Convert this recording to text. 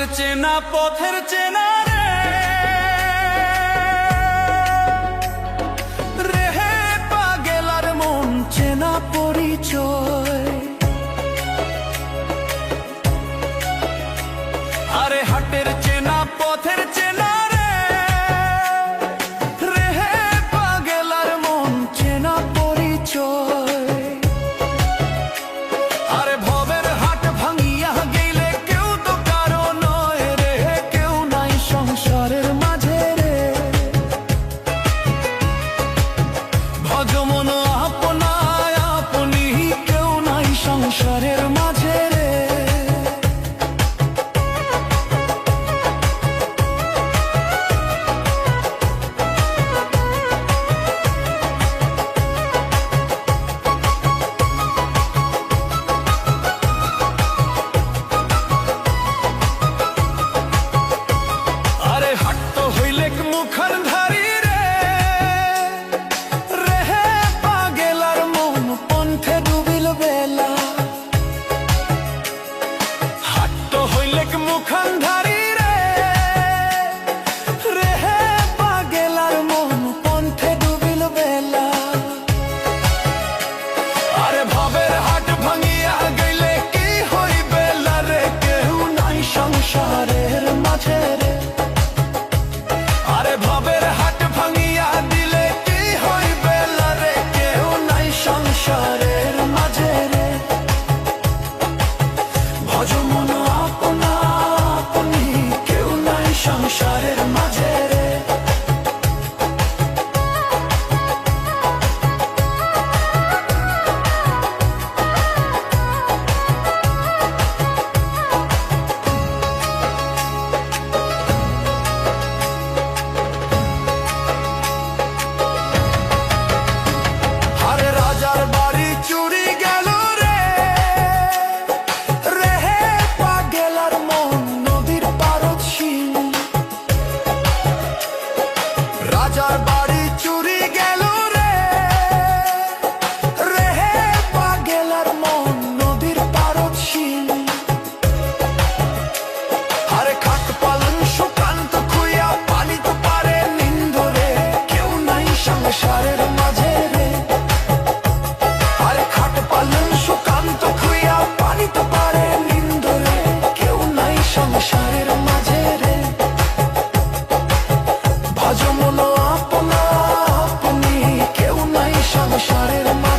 পথের চেনা পথের চেনা রে। পাগেলার মন চেনা পরিচয়। মুখর ধারি রে। রেহে পাগেলার মন পন্থে ডুবিল বেলা। হাট হইলে মুখর ধারি রে। রেহে পাগেলার মন পন্থে ডুবিল বেলা। আরে ভাবের হাট ভাঙিয়া গেলে কি হইবে রে? কেউ নাই সংসারের মাঝে। Roger. I'ma shout it in my